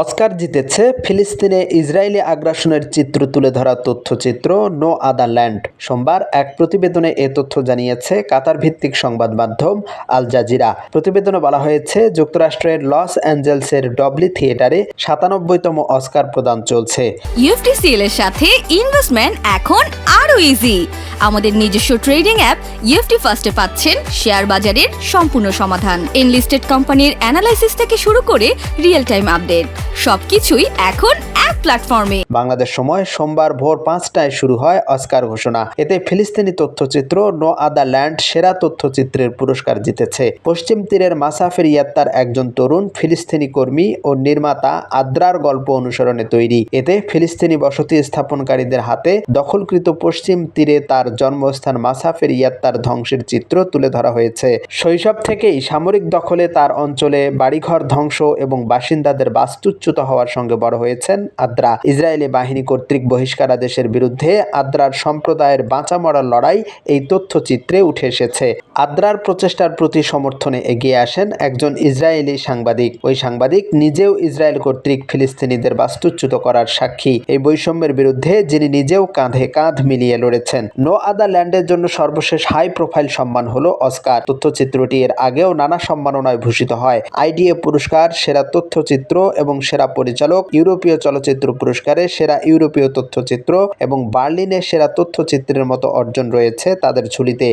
Oscar জিতেছে ফিলিস্তিনে Israeli আগ্রাসনের চিত্র তুলে ধরা তথ্যচিত্র নো আদার ল্যান্ড। সোমবার এক প্রতিবেদনে এ তথ্য জানিয়েছে কাতার ভিত্তিক সংবাদ মাধ্যম আল জাজিরা। প্রতিবেদনে বলা হয়েছে, যুক্তরাষ্ট্রের লস অ্যাঞ্জেলসের ডবলি থিয়েটারে সাতানব্বইতম অস্কার প্রদান চলছে। ইউএফটিসিএল এর সাথে ইনভেস্টমেন্ট এখন আরও ইজি আমাদের নিজস্ব ট্রেডিং অ্যাপ ইউএফটি ফার্স্টে পাচ্ছেন শেয়ার বাজারের সম্পূর্ণ সমাধান। এনলিস্টেড কোম্পানির অ্যানালাইসিস থেকে শুরু করে রিয়েল টাইম আপডেট সবকিছুই এখন এক প্ল্যাটফর্মে বাংলাদেশ সময় সোমবার ভোর পাঁচটায় শুরু হয় অস্কার ঘোষণা। এতে ফিলিস্তিনি তথ্যচিত্র নো আদা ল্যান্ড সেরা তথ্যচিত্রের পুরস্কার জিতেছে। পশ্চিম তীরের মাসাফের ইয়াত্তার একজন তরুণ ফিলিস্তিনি কর্মী ও নির্মাতা আদ্রার গল্প অনুসরণে তৈরি। এতে ফিলিস্তিনি বসতি স্থাপনকারীদের হাতে দখলকৃত পশ্চিম তীরে তার জন্মস্থান মাসাফের ইয়াত্তার ধ্বংসের চিত্র তুলে ধরা হয়েছে। শৈশব থেকেই সামরিক দখলে তার অঞ্চলে বাড়িঘর ধ্বংস এবং বাসিন্দাদের বাস্তুচ্যুত হওয়ার সঙ্গে বড় হয়েছেন আদ্রা। ইসরায়েলি বাহিনী কর্তৃক বহিষ্কারাদেশের বিরুদ্ধে আদ্রার সম্প্রদায়ের বাঁচা মরার লড়াই এই তথ্যচিত্রে উঠে এসেছে। আদ্রার প্রচেষ্টার প্রতি সমর্থনে এগিয়ে আসেন একজন ইসরায়েলি সাংবাদিক। ওই সাংবাদিক নিজেও ইসরায়েল কর্তৃক ফিলিস্তিনিদের বাস্তুচ্যুত করার সাক্ষী। এই বৈষম্যের বিরুদ্ধে যিনি নিজেও কাঁধে কাঁধ মিলিয়ে লড়েছেন। নো আদা ল্যান্ডের জন্য সর্বশেষ হাই প্রোফাইল সম্মান হলো অস্কার। তথ্যচিত্রটি এর আগেও নানা সম্মাননায় ভূষিত হয়। আইডিএ পুরস্কার, সেরা তথ্যচিত্র এবং সেরা পরিচালক, ইউরোপীয় চলচ্চিত্র পুরস্কারে সেরা ইউরোপীয় তথ্যচিত্র এবং বার্লিনে সেরা তথ্যচিত্রের মতো অর্জন রয়েছে তাদের ঝুলিতে।